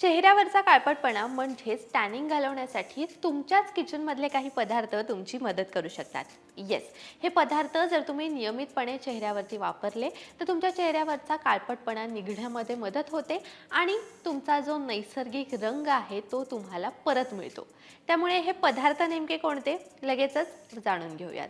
चेहऱ्यावरचा काळपटपणा म्हणजेच टॅनिंग घालवण्यासाठी तुमच्याच किचनमधले काही पदार्थ तुमची मदत करू शकतात. येस हे पदार्थ जर तुम्ही नियमितपणे चेहऱ्यावरती वापरले तर तुमच्या चेहऱ्यावरचा काळपटपणा निघण्यामध्ये मदत होते आणि तुमचा जो नैसर्गिक रंग आहे तो तुम्हाला परत मिळतो. त्यामुळे हे पदार्थ नेमके कोणते? लगेचच जाणून घेऊयात.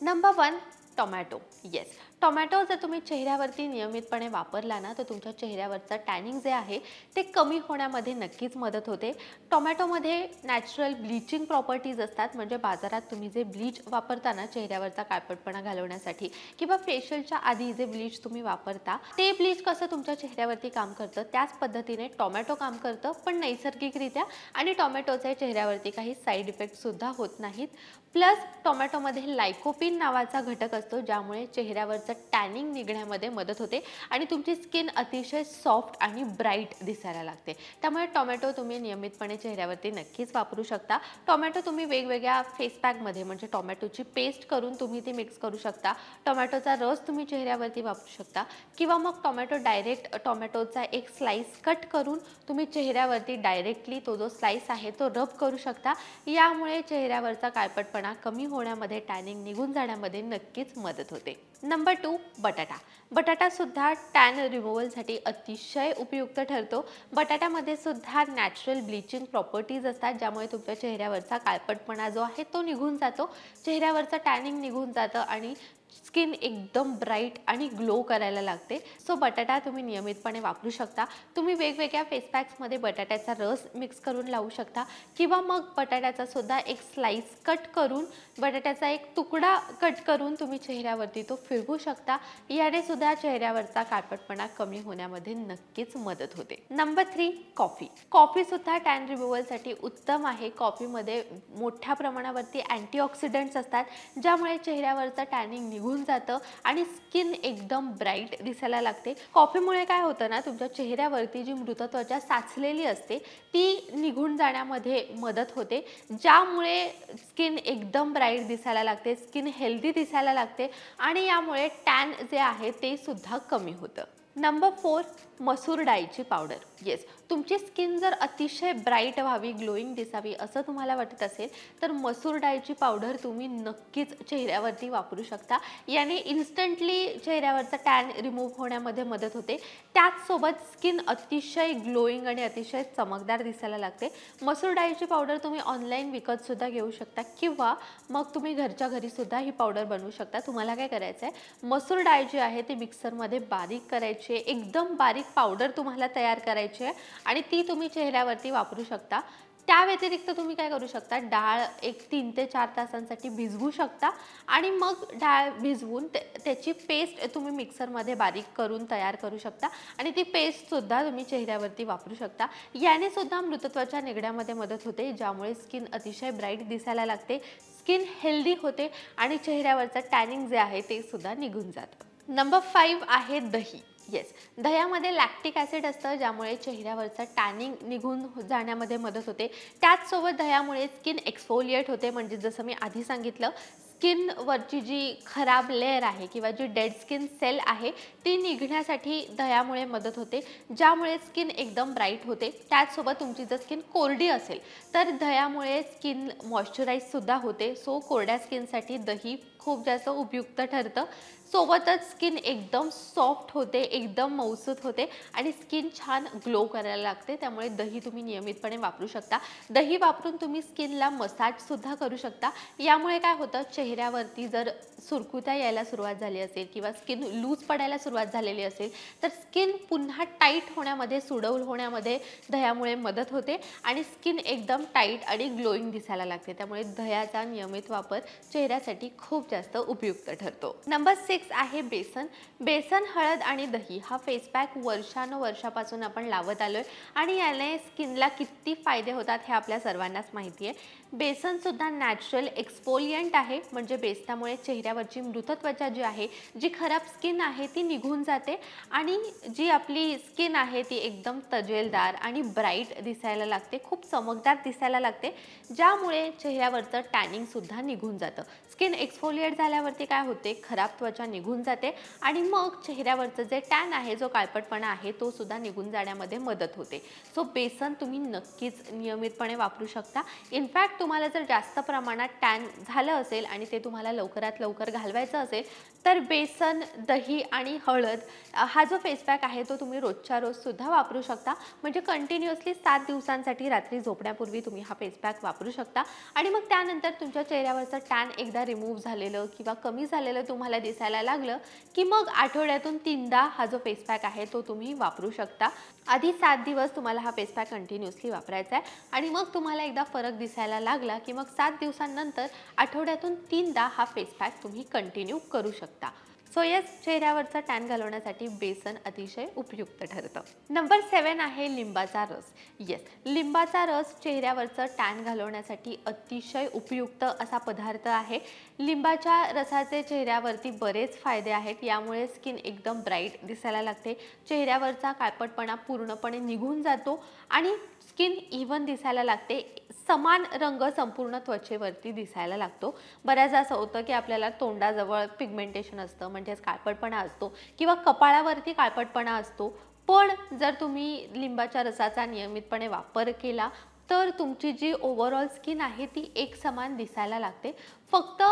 Number one tomato yes tomato जर तुम्ही चेहऱ्यावरती नियमितपणे वापरला ना तर तुमच्या चेहऱ्यावरचं टॅनिंग जे आहे ते कमी होण्यामध्ये नक्कीच मदत होते. टोमॅटोमध्ये नॅचरल ब्लिचिंग प्रॉपर्टीज असतात म्हणजे बाजारात तुम्ही जे ब्लीच वापरता ना चेहऱ्यावरचा काळपटपणा घालवण्यासाठी किंवा फेशियलच्या आधी जे ब्लीच तुम्ही वापरता ते ब्लीच कसं तुमच्या चेहऱ्यावरती काम करतं? त्याच पद्धतीने टोमॅटो काम करतं पण नैसर्गिकरित्या आणि टोमॅटोचे चेहऱ्यावरती काही साईड इफेक्टसुद्धा होत नाहीत. प्लस टोमॅटोमध्ये लायकोपिन नावाचा घटक असतो ज्यामुळे चेहऱ्यावरचं टॅनिंग निघण्यामध्ये मदत होते आणि तुमची स्किन अतिशय सॉफ्ट आणि ब्राईट दिसायला लागते. त्यामुळे टोमॅटो तुम्ही नियमितपणे चेहऱ्यावरती नक्कीच वापरू शकता. टोमॅटो तुम्ही वेगवेगळ्या फेस पॅकमध्ये म्हणजे टोमॅटोची पेस्ट करून तुम्ही ती मिक्स करू शकता. टोमॅटोचा रस तुम्ही चेहऱ्यावरती वापरू शकता. किंवा मग टोमॅटो डायरेक्ट टोमॅटोचा एक स्लाईस कट करून तुम्ही चेहऱ्यावरती डायरेक्टली तो जो स्लाईस आहे तो रब करू शकता. यामुळे चेहऱ्यावरचा काळपटपणा कमी होण्यामध्ये टॅनिंग निघून जाण्यामध्ये नक्कीच मदत होते. नंबर टू बटाटा. बटाटा सुद्धा टॅन रिमूव्हलसाठी अतिशय उपयुक्त ठरतो. बटाट्यामध्ये सुद्धा नॅचरल ब्लिचिंग प्रॉपर्टीज असतात ज्यामुळे तुमच्या चेहऱ्यावरचा काळपटपणा जो आहे तो निघून जातो. चेहऱ्यावरचं टॅनिंग निघून जातं आणि स्किन एकदम ब्राईट आणि ग्लो करायला लागते. सो बटाटा तुम्ही नियमितपणे वापरू शकता. तुम्ही वेगवेगळ्या फेस पॅक्समध्ये बटाट्याचा रस मिक्स करून लावू शकता. किंवा मग बटाट्याचा सुद्धा एक स्लाईस कट करून बटाट्याचा एक तुकडा कट करून तुम्ही चेहऱ्यावरती तो फिरवू शकता. याने सुद्धा चेहऱ्यावरचा काळपटपणा कमी होण्यामध्ये नक्कीच मदत होते. नंबर थ्री कॉफी कॉफीसुद्धा टॅन रिमूव्हलसाठी उत्तम आहे. कॉफीमध्ये मोठ्या प्रमाणावरती अँटीऑक्सिडंट्स असतात ज्यामुळे चेहऱ्यावरचं टॅनिंग निघून जातं आणि स्किन एकदम ब्राईट दिसायला लागते. कॉफीमुळे काय होतं ना तुमच्या चेहऱ्यावरती जी मृत त्वचा साचलेली असते ती निघून जाण्यामध्ये मदत होते. ज्यामुळे स्किन एकदम ब्राईट दिसायला लागते स्किन हेल्दी दिसायला लागते आणि यामुळे टॅन जे आहे ते सुद्धा कमी होतं. नंबर फोर मसूर डाळीची पावडर येस तुमची स्किन जर अतिशय ब्राईट व्हावी ग्लोईंग दिसावी असं तुम्हाला वाटत असेल तर मसूर डाळीची पावडर तुम्ही नक्कीच चेहऱ्यावरती वापरू शकता. याने इन्स्टंटली चेहऱ्यावरचा टॅन रिमूव्ह होण्यामध्ये मदत होते. त्याचसोबत स्किन अतिशय ग्लोईंग आणि अतिशय चमकदार दिसायला लागते. मसूर डाळीची पावडर तुम्ही ऑनलाईन विकतसुद्धा घेऊ शकता किंवा मग तुम्ही घरच्या घरीसुद्धा ही पावडर बनवू शकता. तुम्हाला काय करायचं आहे मसूर डाळ जी आहे ती मिक्सरमध्ये बारीक करायची आहे एकदम बारीक पावडर तुम्हाला तयार करायची आहे आणि ती तुम्ही चेहऱ्यावरती वापरू शकता. त्या व्यतिरिक्त तुम्ही काय करू शकता डाळ एक तीन ते चार तासांसाठी भिजवू शकता आणि मग डाळ भिजवून ते त्याची पेस्ट तुम्ही मिक्सरमध्ये बारीक करून तयार करू शकता आणि ती पेस्टसुद्धा तुम्ही चेहऱ्यावरती वापरू शकता. याने सुद्धा मृतत्वाच्या निगड्यामध्ये मदत होते ज्यामुळे स्किन अतिशय ब्राईट दिसायला लागते स्किन हेल्दी होते आणि चेहऱ्यावरचं टॅनिंग जे आहे ते सुद्धा निघून जातं. नंबर फाईव्ह आहे दही. येस दह्यामध्ये लॅक्टिक ॲसिड असतं ज्यामुळे चेहऱ्यावरचं टॅनिंग निघून जाण्यामध्ये मदत होते. त्याचसोबत दह्यामुळे स्किन एक्सफोलिएट होते. म्हणजे जसं मी आधी सांगितलं स्किनवरची जी खराब लेअर आहे किंवा जी डेड स्किन सेल आहे ती निघण्यासाठी दह्यामुळे मदत होते. ज्यामुळे स्किन एकदम ब्राईट होते. त्याचसोबत तुमची जर स्किन कोरडी असेल तर दह्यामुळे स्किन मॉइश्चराईजसुद्धा होते. सो कोरड्या स्किनसाठी दही खूप जास्त उपयुक्त ठरतं. सोबतच स्किन एकदम सॉफ्ट होते एकदम मऊसूत होते आणि स्किन छान ग्लो करायला लागते. त्यामुळे दही तुम्ही नियमितपणे वापरू शकता. दही वापरून तुम्ही स्किनला मसाजसुद्धा करू शकता. यामुळे काय होतं चेहऱ्यावरती जर सुरकुत्या यायला सुरुवात झाली असेल किंवा स्किन लूज पडायला सुरुवात झालेली असेल तर स्किन पुन्हा टाईट होण्यामध्ये सुडौल होण्यामध्ये दह्यामुळे मदत होते आणि स्किन एकदम टाईट आणि ग्लोईंग दिसायला लागते. त्यामुळे दह्याचा नियमित वापर चेहऱ्यासाठी खूप जास्त उपयुक्त ठरतो. नंबर सिक्स आहे बेसन. बेसन हळद आणि दही हा फेस पॅक वर्षानुवर्षापासून आपण लावत आलोय आणि याने स्किनला किती फायदे होतात हे आपल्या सर्वांनाच माहिती आहे. बेसनसुद्धा नॅचरल एक्सपोलियंट आहे म्हणजे बेसनामुळे चेहऱ्यावरची मृतत्वचा जी आहे जी खराब स्किन आहे ती निघून जाते आणि जी आपली स्किन आहे ती एकदम तजेलदार आणि ब्राईट दिसायला लागते खूप चमकदार दिसायला लागते ज्यामुळे चेहऱ्यावरचं टॅनिंगसुद्धा निघून जातं. स्किन एक्सफोलियंट एक्सफोलिएट झाल्यावरती काय होते? खराब त्वचा निघून जाते आणि मग चेहऱ्यावरचं जे टॅन आहे जो काळपटपणा आहे तो सुद्धा निघून जाण्यामध्ये मदत होते. सो बेसन तुम्ही नक्कीच नियमितपणे वापरू शकता. इनफॅक्ट तुम्हाला जर जास्त प्रमाणात टॅन झालं असेल आणि ते तुम्हाला लवकरात लवकर घालवायचं असेल तर बेसन दही आणि हळद हा जो फेस पॅक आहे तो तुम्ही रोजच्या रोज सुद्धा वापरू शकता. म्हणजे कंटिन्युअसली सात दिवसांसाठी रात्री झोपण्यापूर्वी तुम्ही हा फेस पॅक वापरू शकता. आणि मग त्यानंतर तुमच्या चेहऱ्यावरचं टॅन एकदा रिमूव्ह झालेलं किंवा कमी झालेलं तुम्हाला दिसायला लागलं की मग आठवड्यातून तीनदा हा जो फेस पॅक आहे तो तुम्ही वापरू शकता. आधी सात दिवस तुम्हाला हा फेस पॅक कंटिन्युअसली वापरायचा आहे आणि मग तुम्हाला एकदा फरक दिसायला लागला की मग सात दिवसांनंतर आठवड्यातून तीनदा हा फेस पॅक तुम्ही कंटिन्यू करू शकता. सो यस चेहऱ्यावरचा टॅन घालवण्यासाठी बेसन अतिशय उपयुक्त ठरतं. नंबर सेवन आहे लिंबाचा रस. येस लिंबाचा रस चेहऱ्यावरचं टॅन घालवण्यासाठी अतिशय उपयुक्त असा पदार्थ आहे. लिंबाच्या रसाचे चेहऱ्यावरती बरेच फायदे आहेत यामुळे स्किन एकदम ब्राईट दिसायला लागते. चेहऱ्यावरचा काळपटपणा पूर्णपणे निघून जातो आणि स्किन इव्हन दिसायला लागते. समान रंग संपूर्ण त्वचेवरती दिसायला लागतो. बऱ्याचदा असं होतं की आपल्याला तोंडाजवळ पिगमेंटेशन असतं म्हणजेच काळपटपणा असतो किंवा कपाळावरती काळपटपणा असतो. पण जर तुम्ही लिंबाच्या रसाचा नियमितपणे वापर केला तर तुमची जी ओव्हरऑल स्किन आहे ती एक समान दिसायला लागते. फक्त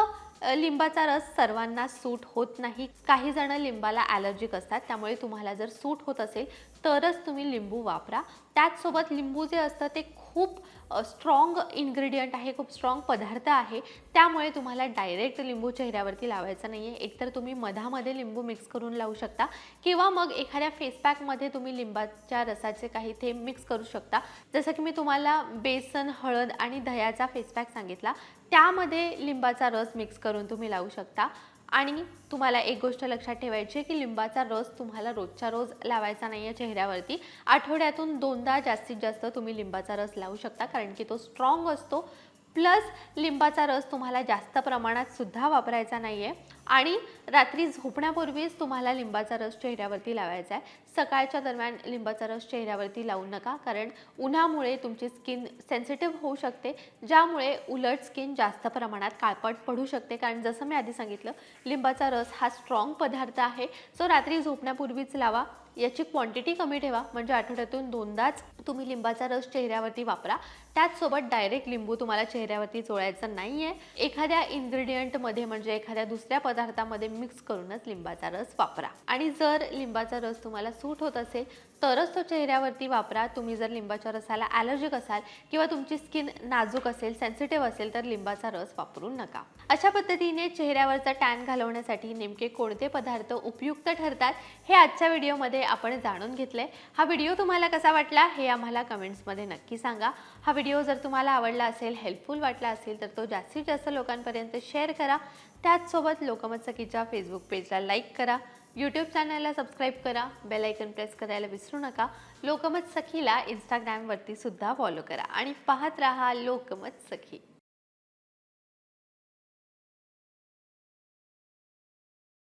लिंबाचा रस सर्वांना सूट होत नाही. काही जण लिंबाला ॲलर्जिक असतात त्यामुळे तुम्हाला जर सूट होत असेल तरच तुम्ही लिंबू वापरा. त्याचसोबत लिंबू जे असतं ते खूप स्ट्रॉंग इन्ग्रेडियंट आहे खूप स्ट्रॉंग पदार्थ आहे. त्यामुळे तुम्हाला डायरेक्ट लिंबू चेहऱ्यावरती लावायचा नाही आहे एकतर तुम्ही मधामध्ये लिंबू मिक्स करून लावू शकता. किंवा मग एखाद्या फेसपॅकमध्ये तुम्ही लिंबाच्या रसाचे काही थेंब मिक्स करू शकता. जसं की मी तुम्हाला बेसन हळद आणि दह्याचा फेस पॅक सांगितला. त्यामध्ये लिंबाचा रस मिक्स करून तुम्ही लावू शकता. आणि तुम्हाला एक गोष्ट लक्षात ठेवायची आहे की लिंबाचा रस तुम्हाला रोजच्या रोज लावायचा नाही आहे चेहऱ्यावरती. आठवड्यातून दोनदा जास्तीत जास्त तुम्ही लिंबाचा रस लावू शकता कारण की तो स्ट्रॉंग असतो. प्लस लिंबाचा रस तुम्हाला जास्त प्रमाणात सुद्धा वापरायचा नाही आहे आणि रात्री झोपण्यापूर्वीच तुम्हाला लिंबाचा रस चेहऱ्यावरती लावायचा आहे. सकाळच्या दरम्यान लिंबाचा रस चेहऱ्यावरती लावू नका कारण उन्हामुळे तुमची स्किन सेन्सिटिव्ह होऊ शकते ज्यामुळे उलट स्किन जास्त प्रमाणात काळपट पडू शकते. कारण जसं मी आधी सांगितलं लिंबाचा रस हा स्ट्रॉंग पदार्थ आहे. सो रात्री झोपण्यापूर्वीच लावा. याची क्वांटिटी कमी ठेवा. म्हणजे आठवड्यातून दोनदाच तुम्ही लिंबाचा रस चेहऱ्यावरती वापरा. त्याचसोबत डायरेक्ट लिंबू तुम्हाला चेहऱ्यावरती चोळायचं नाही आहे एखाद्या इन्ग्रेडियंटमध्ये म्हणजे एखाद्या दुसऱ्या पदार्थामध्ये मिक्स करूनच लिंबाचा रस वापरा. आणि जर लिंबाचा रस तुम्हाला सूट होत असेल तरच तो चेहऱ्यावरती वापरा. तुम्ही जर लिंबाच्या रसाला ॲलर्जिक असाल किंवा तुमची स्किन नाजूक असेल सेन्सिटिव्ह असेल तर लिंबाचा रस वापरू नका. अशा पद्धतीने चेहऱ्यावरचा टॅन घालवण्यासाठी नेमके कोणते पदार्थ उपयुक्त ठरतात हे आजच्या व्हिडिओमध्ये आपण जाणून घेतले हा व्हिडिओ तुम्हाला कसा वाटला हे आम्हाला कमेंट्समध्ये नक्की सांगा. हा व्हिडिओ जर तुम्हाला आवडला असेल हेल्पफुल वाटला असेल तर तो जास्तीत जास्त लोकांपर्यंत शेअर करा. त्याचसोबत लोकमत सखीच्या फेसबुक पेजला लाईक करा. यूट्यूब चॅनलला सबस्क्राईब करा. बेल आयकन प्रेस करायला विसरू नका. लोकमत सखीला इंस्टाग्रामवरती सुद्धा फॉलो करा. आणि पाहत राहा लोकमत सखी